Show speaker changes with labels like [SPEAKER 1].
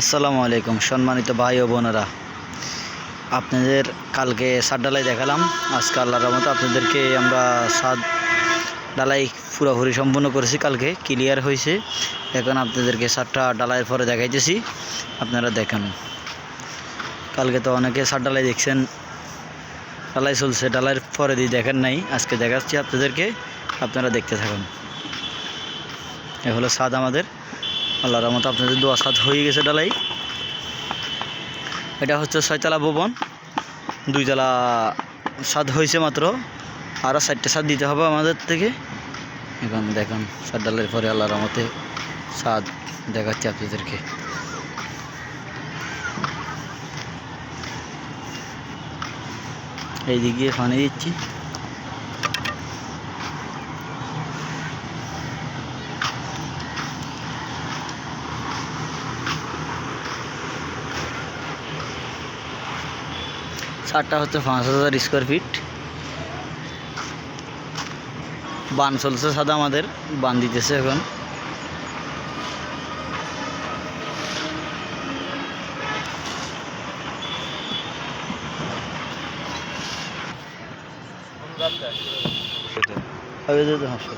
[SPEAKER 1] আসসালামু আলাইকুম, সম্মানিত ভাই ও বোনেরা। আপনাদের কালকে সাত ডালাই দেখালাম। আজকে আল্লাহর রহমতে আপনাদেরকে আমরা সাত ডালাই পুরোপুরি সম্পূর্ণ করেছি কালকে ক্লিয়ার হয়েছে। এখন আপনাদেরকে সাতটা ডালাইয়ের পরে দেখাইতেছি, আপনারা দেখেন। কালকে তো অনেকে সাত ডালাই দেখছেন, ডালাই চলছে, ডালাইয়ের পরে দিয়ে দেখেন নাই। আজকে দেখাচ্ছি আপনাদেরকে, আপনারা দেখতে থাকুন। এ হলো স্বাদ আমাদের। আল্লাহর রহমত আপনাদের দোয়া সাত হয়ে গেছে ডালাই। এটা হচ্ছে ছয়তলা ভবন। দুইতলা স্বাদ হয়েছে মাত্র। আরও চারটে স্বাদ দিতে হবে আমাদের থেকে। এখন দেখুন সাত ডালের পরে আল্লাহর রহমতে স্বাদ দেখাচ্ছি আপনাদেরকে। এই দিক দিয়ে পানি দিচ্ছি। ছাদটা হচ্ছে পাঁচ হাজার স্কোয়ার ফিট বান চলছে সাদা আমাদের বান দিতেছে এখন। হবে হাসো।